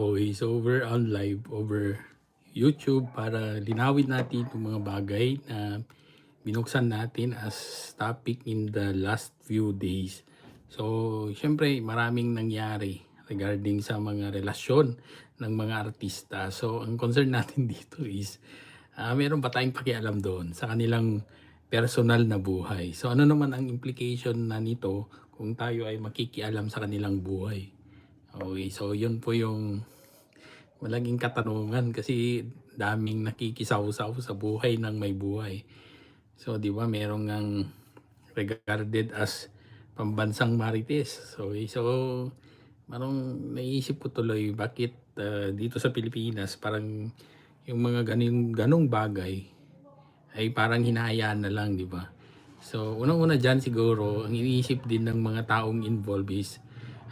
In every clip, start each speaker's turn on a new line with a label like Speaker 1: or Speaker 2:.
Speaker 1: Okay, so we're on live over YouTube para linawin natin yung mga bagay na binuksan natin as topic in the last few days. So, syempre, maraming nangyari regarding sa mga relasyon ng mga artista. So, ang concern natin dito is, ah meron ba tayong pakialam doon sa kanilang personal na buhay? So, ano naman ang implication na nito kung tayo ay makikialam sa kanilang buhay? Okay, so yun po yung malaging katanungan kasi daming nakikisaw-saw sa buhay ng may buhay. So, di ba, merong ang regarded as pambansang marites. So, eh, so marong naisip ko tuloy bakit ah, dito sa Pilipinas parang yung mga ganung ganong bagay ay parang hinahayaan na lang, di ba? So, unang-una dyan siguro, ang iniisip din ng mga taong involved is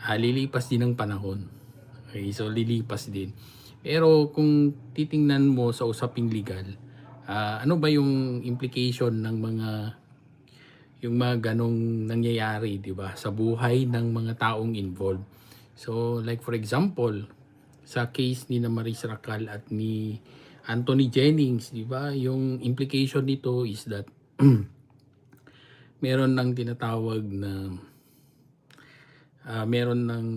Speaker 1: ah, lilipas din ng panahon. Okay, so lilipas din. Pero kung titingnan mo sa usaping legal, ah, ano ba yung implication ng mga yung mga ganong nangyayari, 'di ba, sa buhay ng mga taong involved. So, like for example, sa case ni na Maris Racal at ni Anthony Jennings, 'di ba, yung implication nito is that meron ng tinatawag na ah, meron ng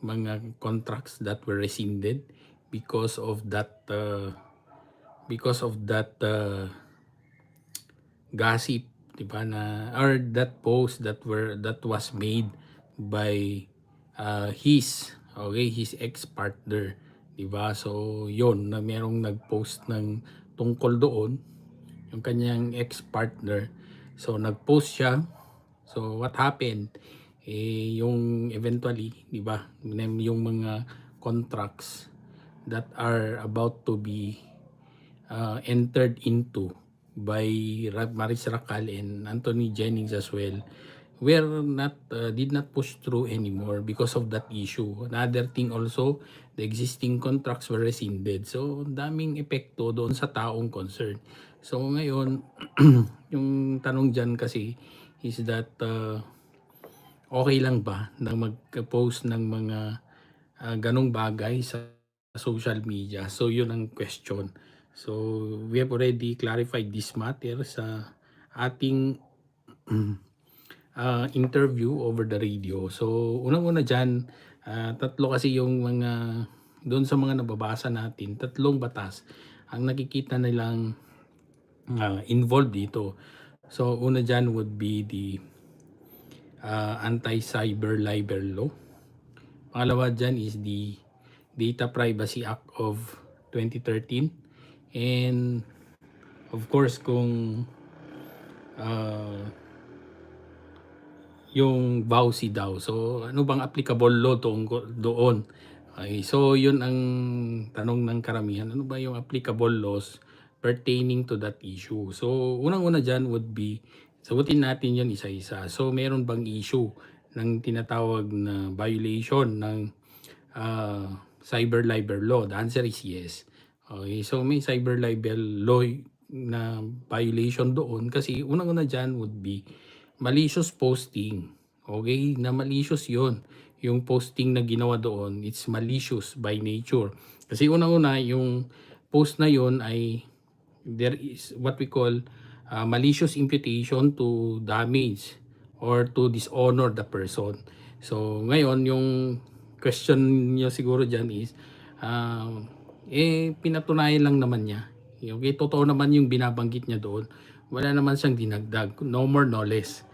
Speaker 1: mga contracts that were rescinded because of that uh, because of that uh, gossip, 'di ba na or that post that were that was made by uh, his okay, his ex-partner, 'di ba? So, 'yon na merong nag-post ng tungkol doon yung kanyang ex-partner. So, nag-post siya. So, what happened? Eh, yung eventually, di ba, yung mga contracts that are about to be uh, entered into by Maris Racal and Anthony Jennings as well were not uh, did not push through anymore because of that issue. Another thing also, the existing contracts were rescinded. So, daming epekto doon sa taong concerned. So, ngayon, yung tanong dyan kasi is that uh, okay lang ba na mag-post ng mga uh, ganong bagay sa social media? So, yun ang question. So, we have already clarified this matter sa ating uh, interview over the radio. So, unang-una dyan, uh, tatlo kasi yung mga, doon sa mga nababasa natin, tatlong batas ang nakikita nilang uh, involved dito. So, una dyan would be the uh, Anti-Cyber Libel Law. Pangalawa dyan is the Data Privacy Act of 2013. And, of course, kung uh, yung VAUSI daw. So, ano bang applicable law tungkol doon? Okay, so yun ang tanong ng karamihan. Ano ba yung applicable laws pertaining to that issue? So, unang-una dyan would be, sagutin natin yun isa-isa. So, meron bang issue ng tinatawag na violation ng uh, cyber libel law? The answer is yes. Okay, so may cyber libel law na violation doon kasi unang-una dyan would be malicious posting. Okay, na malicious yon Yung posting na ginawa doon, it's malicious by nature. Kasi unang-una, yung post na yon ay there is what we call uh, malicious imputation to damage or to dishonor the person. So, ngayon, yung question niyo siguro dyan is, uh, eh, pinatunayan lang naman niya. Okay, totoo naman yung binabanggit niya doon. Wala naman siyang dinagdag. No more, no less.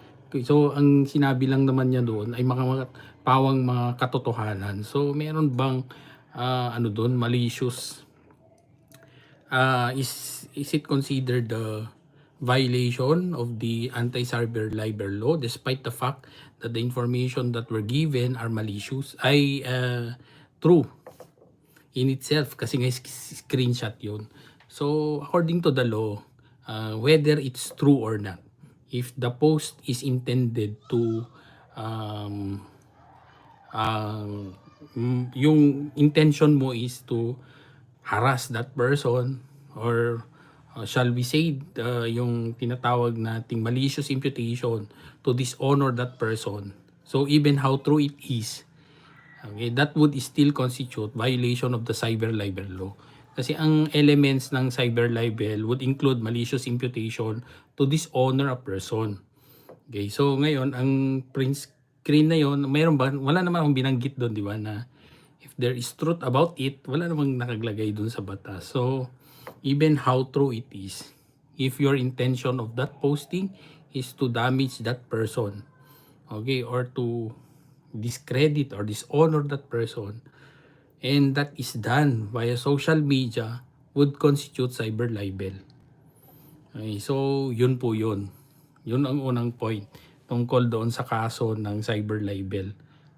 Speaker 1: So, ang sinabi lang naman niya doon ay mga, pawang mga katotohanan. So, meron bang uh, ano doon, malicious? Uh, is, is it considered the violation of the anti-cyber libel law despite the fact that the information that were given are malicious? Ay uh, true in itself kasi nga screenshot yun. So, according to the law, uh, whether it's true or not, if the post is intended to um, um, yung intention mo is to harass that person or uh, shall we say uh, yung tinatawag nating malicious imputation to dishonor that person so even how true it is Okay, that would still constitute violation of the cyber libel law. Kasi ang elements ng cyber libel would include malicious imputation to dishonor a person. Okay, so ngayon ang print screen na yon, mayroon ba wala naman akong binanggit doon, di ba, na if there is truth about it, wala namang nakaglagay doon sa batas. So even how true it is, if your intention of that posting is to damage that person, okay, or to discredit or dishonor that person, and that is done via social media would constitute cyber libel. Okay, so yun po yun. Yun ang unang point tungkol doon sa kaso ng cyber libel.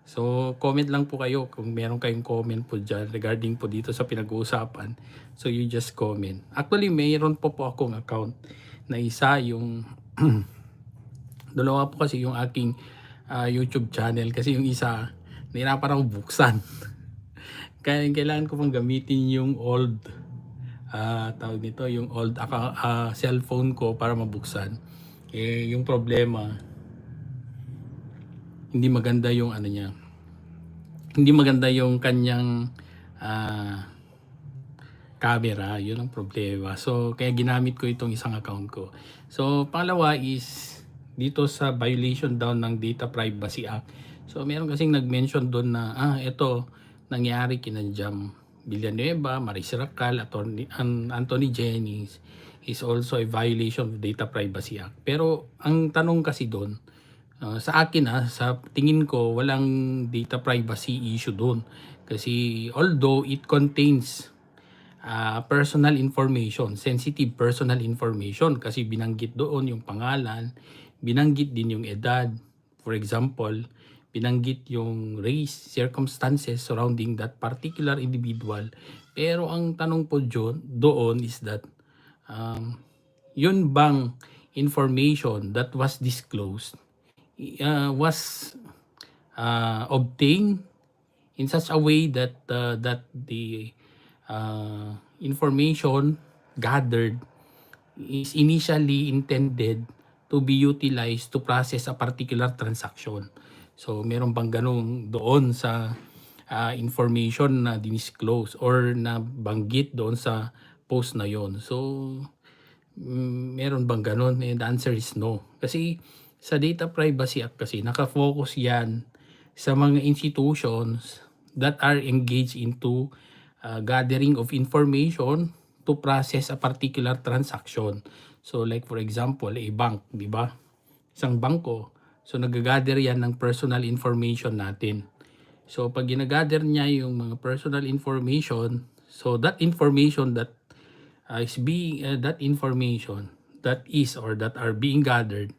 Speaker 1: So comment lang po kayo kung meron kayong comment po dyan regarding po dito sa pinag-uusapan. So you just comment. Actually mayroon po po akong account na isa yung dalawa po kasi yung aking ah, YouTube channel kasi yung isa nahirapan ako buksan. Kaya kailangan ko pang gamitin yung old ah tawag nito, yung old ah, cellphone ko para mabuksan. Eh, yung problema, hindi maganda yung ano niya. Hindi maganda yung kanyang ah, camera. Yun ang problema. So, kaya ginamit ko itong isang account ko. So, pangalawa is dito sa violation down ng Data Privacy Act. So, meron kasing nag-mention doon na, ah, ito, nangyari kina Jam Villanueva, Maris Racal, Attorney, An- Anthony Jennings is also a violation of Data Privacy Act. Pero, ang tanong kasi doon, ah, sa akin ah, sa tingin ko, walang data privacy issue doon. Kasi although it contains ah, personal information, sensitive personal information kasi binanggit doon yung pangalan, binanggit din yung edad. For example, binanggit yung race, circumstances surrounding that particular individual. Pero ang tanong po dyan, doon is that um, yun bang information that was disclosed uh, was uh, obtained in such a way that uh, that the uh, information gathered is initially intended to be utilized to process a particular transaction. So meron bang ganun doon sa uh, information na dinisclose or na banggit doon sa post na yon. So mm, meron bang ganun? And the answer is no. Kasi sa Data Privacy Act kasi nakafocus yan sa mga institutions that are engaged into uh, gathering of information to process a particular transaction. So like for example, a bank, di ba? Isang bangko. So nagagather yan ng personal information natin. So pag ginagather niya yung mga personal information, so that information that uh, is being uh, that information that is or that are being gathered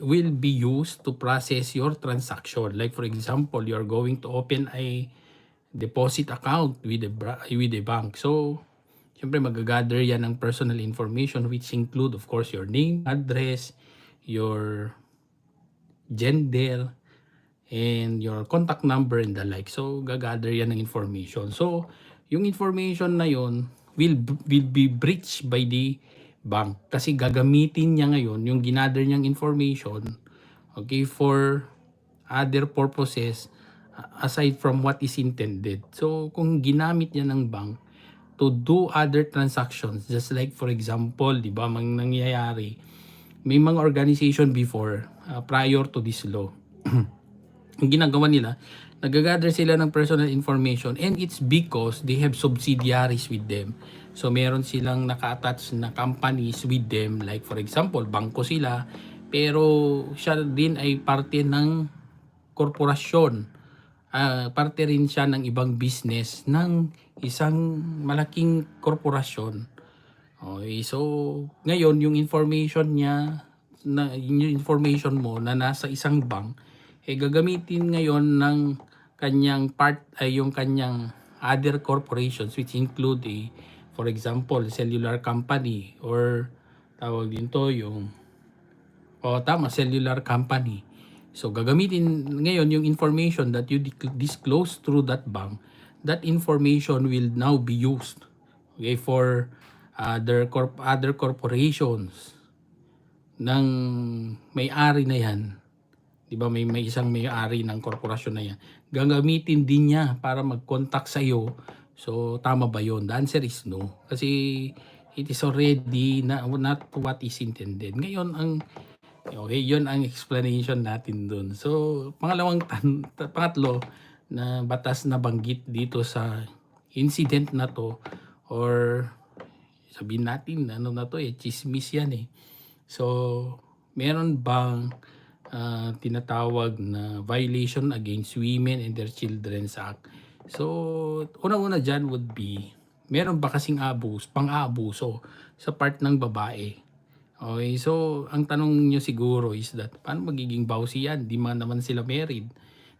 Speaker 1: will be used to process your transaction. Like for example, you're going to open a deposit account with a with a bank. So, syempre magagather yan ng personal information which include of course your name, address, your gender, and your contact number and the like. So, gagather yan ng information. So, yung information na yon will, will be breached by the bank. Kasi gagamitin niya ngayon yung ginather niyang information okay, for other purposes aside from what is intended. So, kung ginamit niya ng bank to do other transactions, just like for example, di ba, mang nangyayari, may mga organization before, uh, prior to this law, ang ginagawa nila, nagagather sila ng personal information and it's because they have subsidiaries with them. So meron silang naka-attach na companies with them like for example, bangko sila pero siya din ay parte ng korporasyon. Ah, parte rin siya ng ibang business ng isang malaking korporasyon. Okay, so ngayon yung information niya na yung information mo na nasa isang bank eh gagamitin ngayon ng kanyang part ay yung kanyang other corporations which include a for example cellular company or tawag dito yung o tama cellular company so gagamitin ngayon yung information that you disclose through that bank that information will now be used okay for other corp other corporations ng may-ari na yan 'di ba may may isang may-ari ng korporasyon na yan gagamitin din niya para mag-contact sa iyo. So tama ba 'yon? The answer is no. Kasi it is already na, not what is intended. Ngayon ang okay, 'yon ang explanation natin doon. So pangalawang tan, pangatlo na batas na banggit dito sa incident na to or sabihin natin ano na to eh chismis yan eh. So meron bang ah, tinatawag na violation against women and their children's act. So unang-una dyan would be meron ba kasing abus, pang-aabuso sa part ng babae. Okay, so ang tanong nyo siguro is that paano magiging bawsi yan? Di man naman sila married.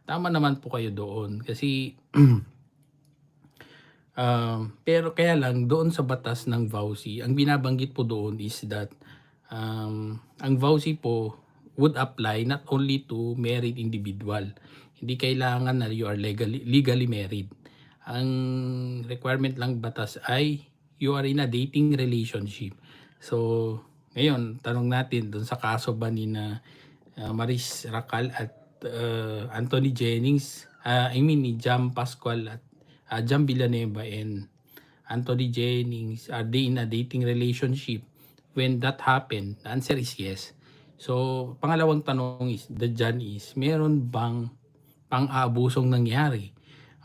Speaker 1: Tama naman po kayo doon kasi Um, pero kaya lang doon sa batas ng VAUSI, ang binabanggit po doon is that um, ang VAUSI po would apply not only to married individual. Hindi kailangan na you are legally, legally married. Ang requirement lang batas ay you are in a dating relationship. So, ngayon, tanong natin doon sa kaso ba ni na uh, Maris Racal at uh, Anthony Jennings, uh, I mean ni Jam Pascual at uh, Jam Villanueva and Anthony Jennings, are they in a dating relationship? When that happened, the answer is yes. So, pangalawang tanong is, the dyan is, meron bang pang-aabusong nangyari?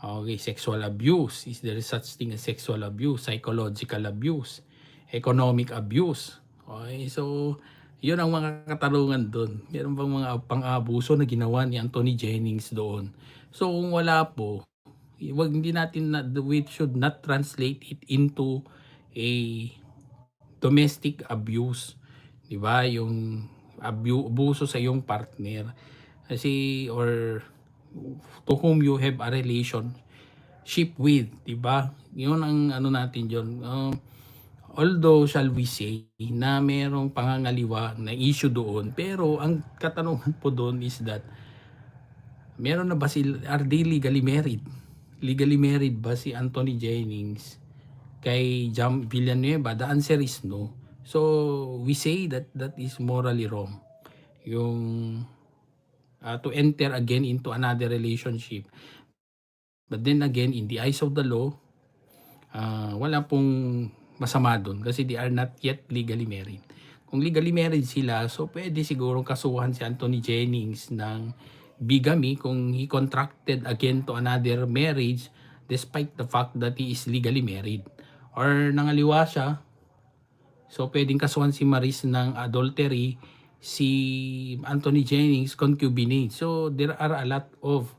Speaker 1: Okay, sexual abuse. Is there such thing as sexual abuse? Psychological abuse? Economic abuse? Okay, so, yun ang mga katarungan doon. Meron bang mga pang-abuso na ginawa ni Anthony Jennings doon? So, kung wala po, wag hindi natin na we should not translate it into a domestic abuse. 'Di ba? Yung abu- abuso sa iyong partner kasi or to whom you have a relationship with, 'di ba? 'Yun ang ano natin 'yon. Um, although shall we say na merong pangangaliwa na issue doon, pero ang katanungan po doon is that meron na ba sila are they legally married? legally married ba si Anthony Jennings kay Jam Villanueva? The answer is no. So, we say that that is morally wrong. Yung uh, to enter again into another relationship. But then again, in the eyes of the law, uh, wala pong masama doon kasi they are not yet legally married. Kung legally married sila, so pwede sigurong kasuhan si Anthony Jennings ng bigamy kung he contracted again to another marriage despite the fact that he is legally married. Or nangaliwa siya, so pwedeng kasuhan si Maris ng adultery, si Anthony Jennings concubinage. So there are a lot of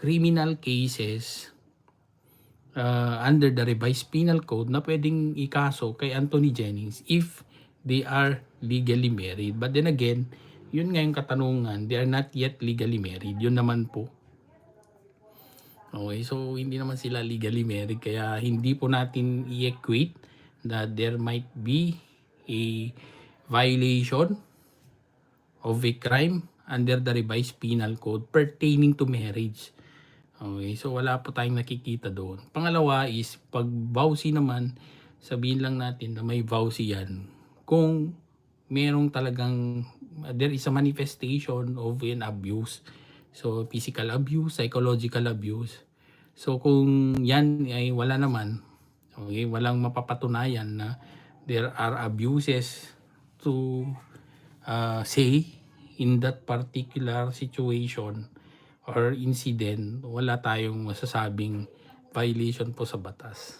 Speaker 1: criminal cases uh, under the revised penal code na pwedeng ikaso kay Anthony Jennings if they are legally married. But then again, yun nga yung katanungan, they are not yet legally married. Yun naman po. Okay, so hindi naman sila legally married kaya hindi po natin i-equate that there might be a violation of a crime under the revised penal code pertaining to marriage. Okay, so wala po tayong nakikita doon. Pangalawa is pag vowsy naman, sabihin lang natin na may vowsy yan. Kung merong talagang there is a manifestation of an abuse. So, physical abuse, psychological abuse. So, kung yan ay wala naman, okay, walang mapapatunayan na there are abuses to uh, say in that particular situation or incident, wala tayong masasabing violation po sa batas.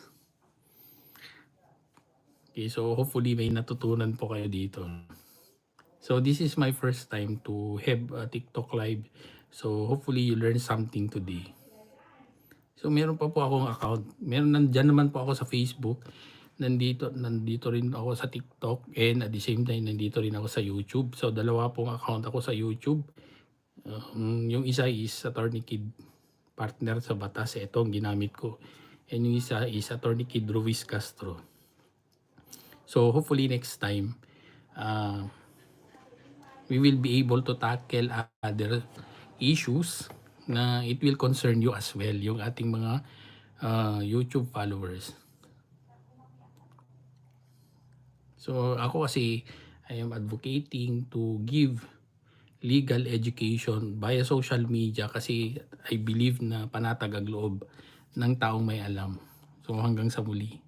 Speaker 1: Okay, so hopefully may natutunan po kayo dito. So this is my first time to have a TikTok live. So hopefully you learn something today. So meron pa po akong account. Meron nandiyan naman po ako sa Facebook. Nandito nandito rin ako sa TikTok and at the same time nandito rin ako sa YouTube. So dalawa pong account ako sa YouTube. Um, yung isa is Attorney Kid partner sa batas. Ito ang ginamit ko. And yung isa is Attorney Kid Ruiz Castro. So hopefully next time uh, we will be able to tackle other issues na it will concern you as well, yung ating mga uh, YouTube followers. So ako kasi I am advocating to give legal education via social media kasi I believe na panatag ang loob ng taong may alam. So hanggang sa muli.